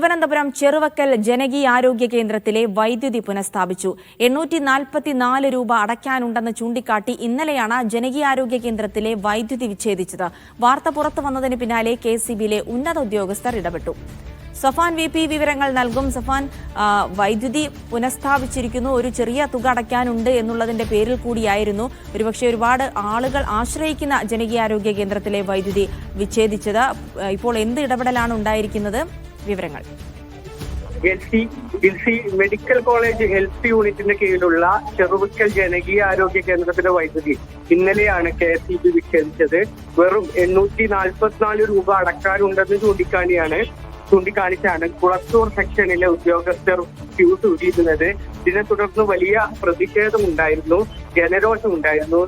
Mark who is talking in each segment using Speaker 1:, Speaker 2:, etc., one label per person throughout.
Speaker 1: തിരുവനന്തപുരം ചെറുവക്കൽ ജനകീയ ആരോഗ്യ കേന്ദ്രത്തിലെ വൈദ്യുതി പുനഃസ്ഥാപിച്ചു. എണ്ണൂറ്റി നാൽപ്പത്തിനാല് രൂപ അടയ്ക്കാനുണ്ടെന്ന് ചൂണ്ടിക്കാട്ടി ഇന്നലെയാണ് ജനകീയാരോഗ്യ കേന്ദ്രത്തിലെ വൈദ്യുതി വിച്ഛേദിച്ചത്. വാർത്ത പുറത്തു വന്നതിന് പിന്നാലെ കെ സി ബിയിലെ ഉന്നത ഉദ്യോഗസ്ഥർ ഇടപെട്ടു. സഫാൻ വി പി വിവരങ്ങൾ നൽകും. സഫാൻ വൈദ്യുതി പുനഃസ്ഥാപിച്ചിരിക്കുന്നു. ഒരു ചെറിയ തുക അടയ്ക്കാനുണ്ട് എന്നുള്ളതിന്റെ പേരിൽ കൂടിയായിരുന്നു ഒരുപക്ഷെ ഒരുപാട് ആളുകൾ ആശ്രയിക്കുന്ന ജനകീയാരോഗ്യ കേന്ദ്രത്തിലെ വൈദ്യുതി വിച്ഛേദിച്ചത്. ഇപ്പോൾ എന്ത് ഇടപെടലാണ് ഉണ്ടായിരിക്കുന്നത്? വിവരങ്ങൾ.
Speaker 2: മെഡിക്കൽ കോളേജ് ഹെൽത്ത് യൂണിറ്റിന്റെ കീഴിലുള്ള ചെറുവിക്കൽ ജനകീയ ആരോഗ്യ കേന്ദ്രത്തിലെ വൈദ്യുതി ഇന്നലെയാണ് കെ എസ് ഇ ബി വിച്ഛേദിച്ചത് വെറും എണ്ണൂറ്റി നാൽപ്പത്തിനാല് രൂപ അടക്കാനുണ്ടെന്ന് ചൂണ്ടിക്കാണിയാണ് ചൂണ്ടിക്കാണിച്ചാണ് കുളത്തൂർ സെക്ഷനിലെ ഉദ്യോഗസ്ഥർ ഫ്യൂസ് ഊരിയിരുന്നത് ഇതിനെ തുടർന്ന് വലിയ പ്രതിഷേധമുണ്ടായിരുന്നു ജനരോഷമുണ്ടായിരുന്നു.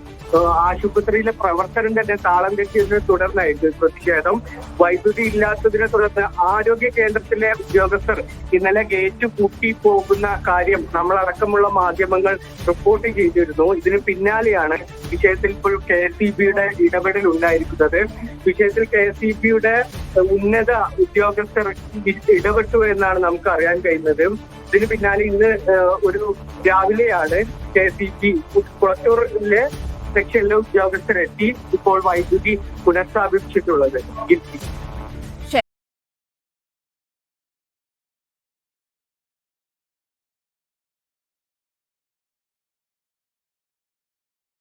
Speaker 2: ആശുപത്രിയിലെ പ്രവർത്തനം തന്നെ താളം തെറ്റിയതിനെ തുടർന്നായിരുന്നു പ്രതിഷേധം. വൈദ്യുതി ഇല്ലാത്തതിനെ തുടർന്ന് ആരോഗ്യ കേന്ദ്രത്തിലെ ഉദ്യോഗസ്ഥർ ഇന്നലെ ഗേറ്റ് പൂട്ടി പോകുന്ന കാര്യം നമ്മളടക്കമുള്ള മാധ്യമങ്ങൾ റിപ്പോർട്ട് ചെയ്തിരുന്നു. ഇതിന് പിന്നാലെയാണ് വിഷയത്തിൽ ഇപ്പോൾ കെ എസ് ഇ ബിയുടെ ഇടപെടൽ ഉണ്ടായിരിക്കുന്നത് വിഷയത്തിൽ കെ എസ് ഇ ബിയുടെ ഉന്നത ഉദ്യോഗസ്ഥർ ഇടപെട്ടു എന്നാണ് നമുക്ക് അറിയാൻ കഴിയുന്നത്. ഇതിന് പിന്നാലെ ഇന്ന് ഒരു രാവിലെയാണ് കെ സി പി കുളത്തൂറിലെ സെക്ഷനിലെ ഉദ്യോഗസ്ഥരെത്തി ഇപ്പോൾ വൈദ്യുതി പുനഃസ്ഥാപിച്ചിട്ടുള്ളത്